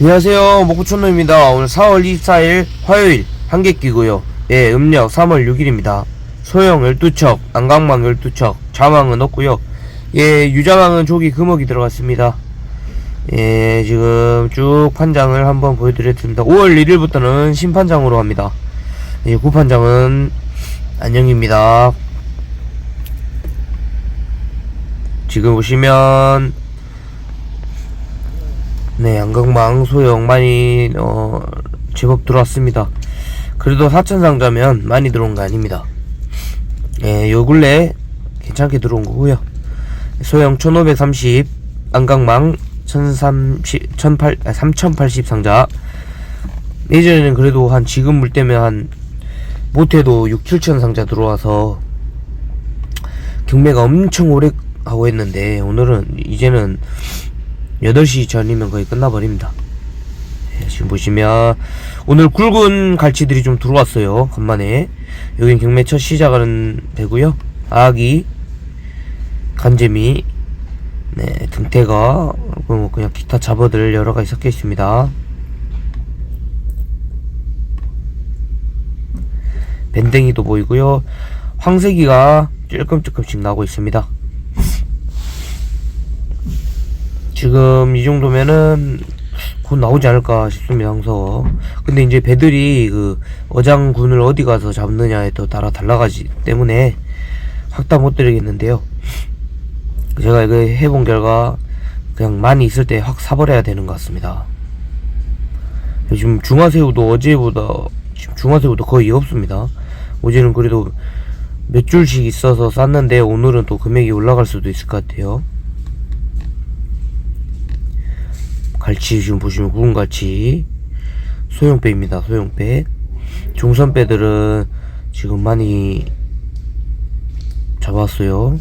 안녕하세요. 목구촌놈입니다. 오늘 4월 24일 화요일 한객기고요. 예 음력 3월 6일입니다. 소형 12척 안강망 12척 자망은 없고요. 예 유자망은 조기 금옥이 들어갔습니다. 예 지금 쭉 판장을 한번 보여드렸습니다. 5월 1일부터는 신판장으로 갑니다. 예 구판장은 안녕입니다. 지금 보시면 네, 양강망 소형 많이 어 제법 들어왔습니다. 그래도 4천 상자면 많이 들어온 거 아닙니다. 예, 요 근래 괜찮게 들어온 거고요. 소형 1530, 안강망 1030, 1008, 아, 3080 상자. 예전에는 그래도 한 지금 물 때면 한 못해도 6, 7천 상자 들어와서 경매가 엄청 오래 하고 했는데 오늘은 이제는 8시 전이면 거의 끝나버립니다. 예, 지금 보시면 오늘 굵은 갈치들이 좀 들어왔어요. 간만에 여긴 경매 첫 시작하는 데고요. 아기, 간재미, 네 등태가 그리고 뭐 그냥 기타 잡어들 여러 가지 섞여 있습니다. 밴댕이도 보이고요. 황색이가 찔끔찔끔씩 나오고 있습니다. 지금 이 정도면은 곧 나오지 않을까 싶습니다, 항서. 근데 이제 배들이 그 어장군을 어디 가서 잡느냐에 또 따라 달라가지 때문에 확답 못 드리겠는데요. 제가 이거 해본 결과 그냥 많이 있을 때 확 사버려야 되는 것 같습니다. 요즘 중화새우도 어제보다 지금 중화새우도 거의 없습니다. 어제는 그래도 몇 줄씩 있어서 쌌는데 오늘은 또 금액이 올라갈 수도 있을 것 같아요. 갈치 지금 보시면 굵은 갈치. 소형배입니다 소형배. 중선배들은 지금 많이 잡았어요.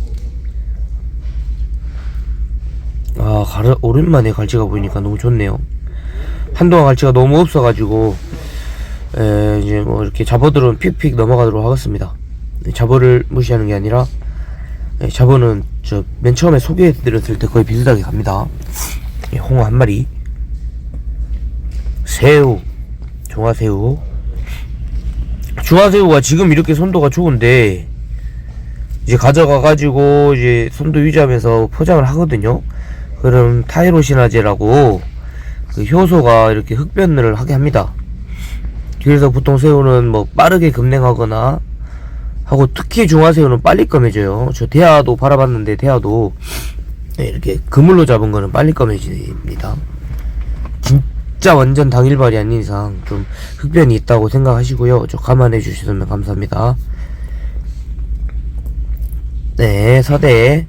아 가르, 오랜만에 갈치가 보이니까 너무 좋네요. 한동안 갈치가 너무 없어가지고 에, 이제 뭐 이렇게 잡어들은 픽픽 넘어가도록 하겠습니다. 잡어를 무시하는 게 아니라 예, 잡어는 저 맨 처음에 소개해드렸을 때 거의 비슷하게 갑니다. 예, 홍어 한 마리 새우 중화새우. 중화새우가 지금 이렇게 손도가 좋은데 이제 가져가 가지고 이제 손도 유지하면서 포장을 하거든요. 그럼 타이로시나제라고 그 효소가 이렇게 흡변을 하게 합니다. 그래서 보통 새우는 뭐 빠르게 급냉하거나 하고 특히 중화새우는 빨리 검해져요. 저 대하도 바라봤는데 대하도 네, 이렇게 그물로 잡은 거는 빨리 검해집니다. 진짜 완전 당일발이 아닌 이상 좀 흡변이 있다고 생각하시고요. 저 감안해 주시면 감사합니다. 네, 서대.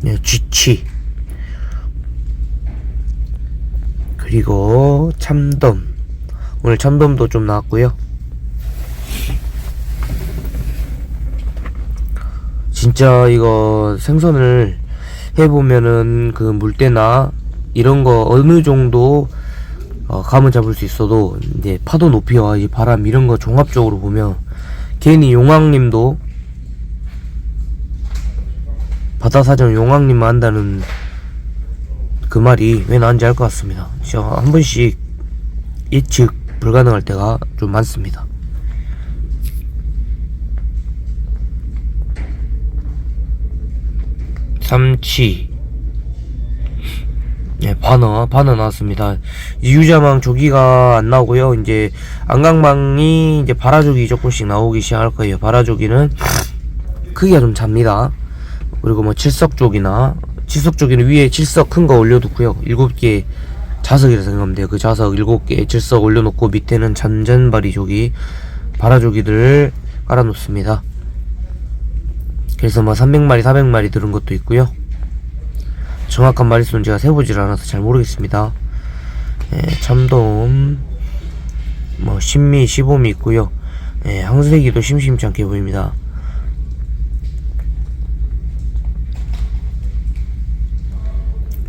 네, 쥐치. 그리고 참돔. 오늘 참돔도 좀 나왔고요. 진짜 이거 생선을 해보면은 그 물때나 이런 거 어느 정도 어, 감을 잡을 수 있어도 이제 파도 높이와 이 바람 이런 거 종합적으로 보면 괜히 용왕님도 바다사정 용왕님만 한다는 그 말이 왜 나은지 알 것 같습니다. 진짜 한 번씩 예측 불가능할 때가 좀 많습니다. 삼치 네, 바너, 바너 나왔습니다. 유자망 조기가 안 나오고요. 이제 안강망이 이제 바라조기 조금씩 나오기 시작할 거예요. 바라조기는 크기가 좀 작니다. 그리고 뭐 칠석조기나 칠석조기는 위에 칠석 큰 거 올려두고요. 일곱 개 자석이라 생각하면 돼요. 그 자석 일곱 개 칠석 올려놓고 밑에는 잔잔바리 조기, 바라조기들 깔아놓습니다. 그래서 뭐 300마리, 400마리 들은 것도 있고요. 정확한 마리수는 제가 세보질 않아서 잘 모르겠습니다. 예, 참돔, 뭐 신미, 시봄이 있고요. 예, 항세기도 심심치 않게 보입니다.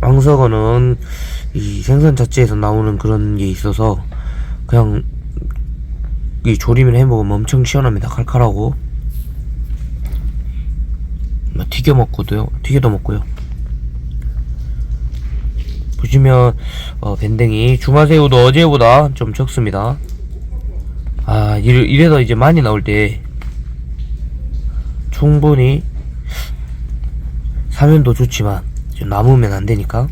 황석어는 이 생선 자체에서 나오는 그런 게 있어서 그냥 이 조림을 해먹으면 엄청 시원합니다. 칼칼하고. 뭐 튀겨 먹고도요. 튀겨도 먹고요. 보시면 어, 밴댕이 중화새우도 어제보다 좀 적습니다. 아 이래, 이래 서 이제 많이 나올 때 충분히 사면도 좋지만 좀 남으면 안 되니까.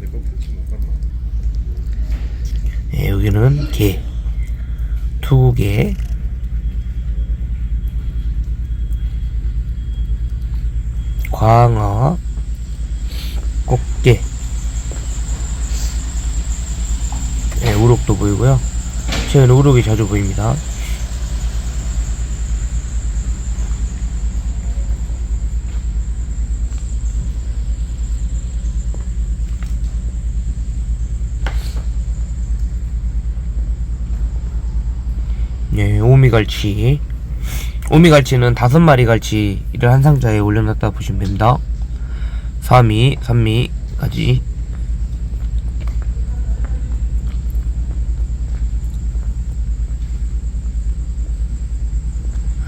예, 여기는 게 투개 광어 꽃게. 네, 우럭도 보이고요. 최근에 우럭이 자주 보입니다. 네, 오미갈치 오미갈치는 다섯 마리 갈치를 한 상자에 올려놨다 보시면 됩니다. 3미, 3미까지.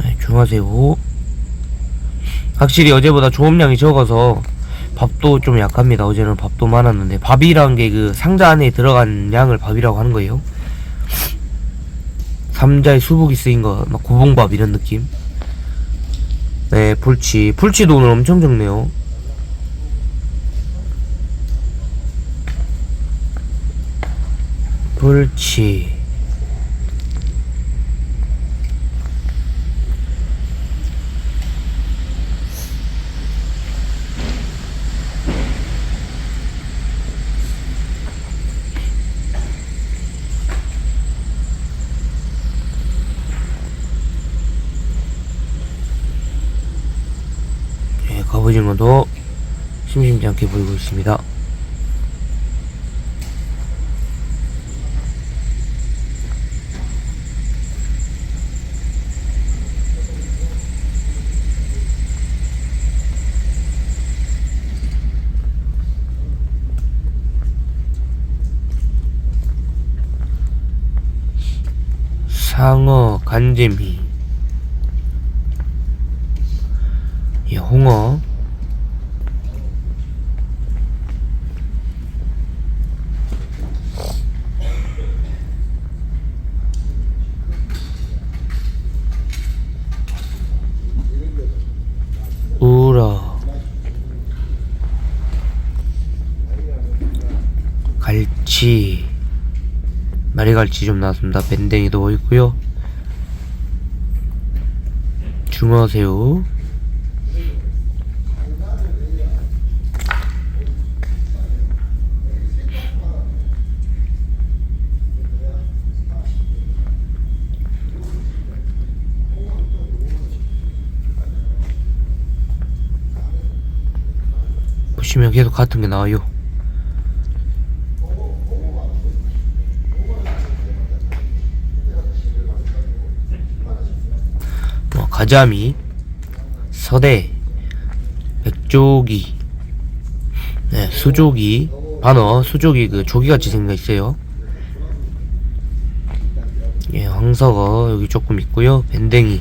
네, 중화새우. 확실히 어제보다 조업량이 적어서 밥도 좀 약합니다. 어제는 밥도 많았는데 밥이란 게그 상자 안에 들어간 양을 밥이라고 하는 거예요 삼자에 수북이 쓰인 거, 막 고봉밥 이런 느낌. 네, 풀치. 풀치도 오늘 엄청 적네요. 풀치. 네, 갑오징어도 심심치 않게 보이고 있습니다. 상어, 간재미, 이 홍어, 우러, 갈치, 마리갈치 좀 나왔습니다. 밴댕이도 있고요. 중어새우, 보시면 계속 같은 게 나와요. 뭐 가자미, 서대, 백조기, 네, 수조기, 반어, 수조기 그 조기같이 생겨 있어요. 예, 황석어 여기 조금 있고요. 밴댕이.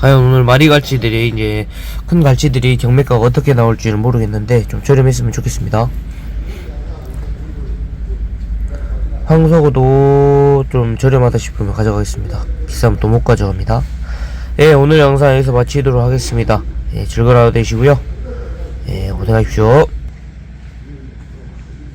과연 오늘 마리 갈치들이 이제 큰 갈치들이 경매가가 어떻게 나올지는 모르겠는데 좀 저렴했으면 좋겠습니다. 황석어도 좀 저렴하다 싶으면 가져가겠습니다. 비싸면 또 못 가져갑니다. 예, 오늘 영상 여기서 마치도록 하겠습니다. 예, 즐거운 하루 되시고요. 예, 고생하십시오.